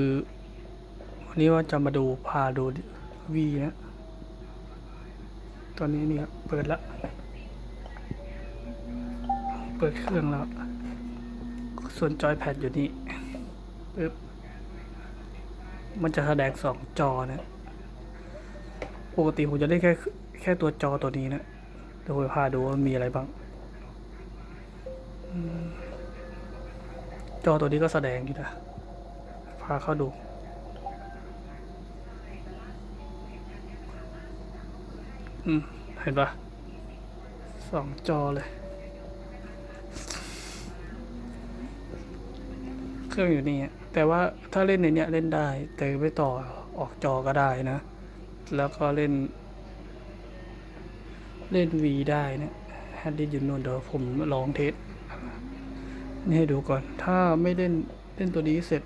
คือวันนี้ว่าจะมาดูพาดูวีนะ ตอนนี้นี่ครับเปิดละ เปิดเครื่องแล้ว ส่วนจอยแพดอยู่นี่ปึ๊บมันจะแสดงสองจอนะปกติผมจะได้แค่แค่ตัวจอตัวนี้นะเดี๋ยวผมพาดูว่ามีอะไรบ้าง จอตัวนี้ก็แสดงอยู่นะ พาเข้าดู อืม เห็นปะสองจอเลย เครื่องอยู่นี่ แต่ว่าถ้าเล่นในเนี้ยเล่นได้ แต่ไม่ต่อออกจอก็ได้นะ แล้วก็เล่น เล่นวีได้นะแฮดดี้ยู่นู่นเดี๋ยวผมลองเทสนี่ให้ดูก่อน ถ้าไม่เล่นเล่นตัวนี้เสร็จ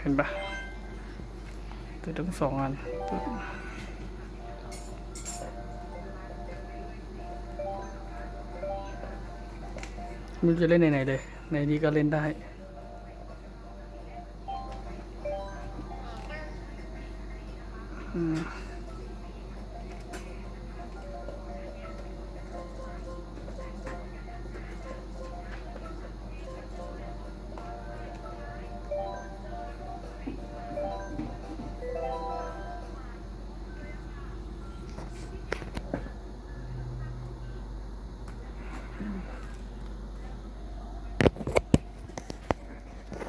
เห็นปะตัวทั้งสองอันมันจะเล่นไหนๆเลย ในนี้ก็เล่นได้อืม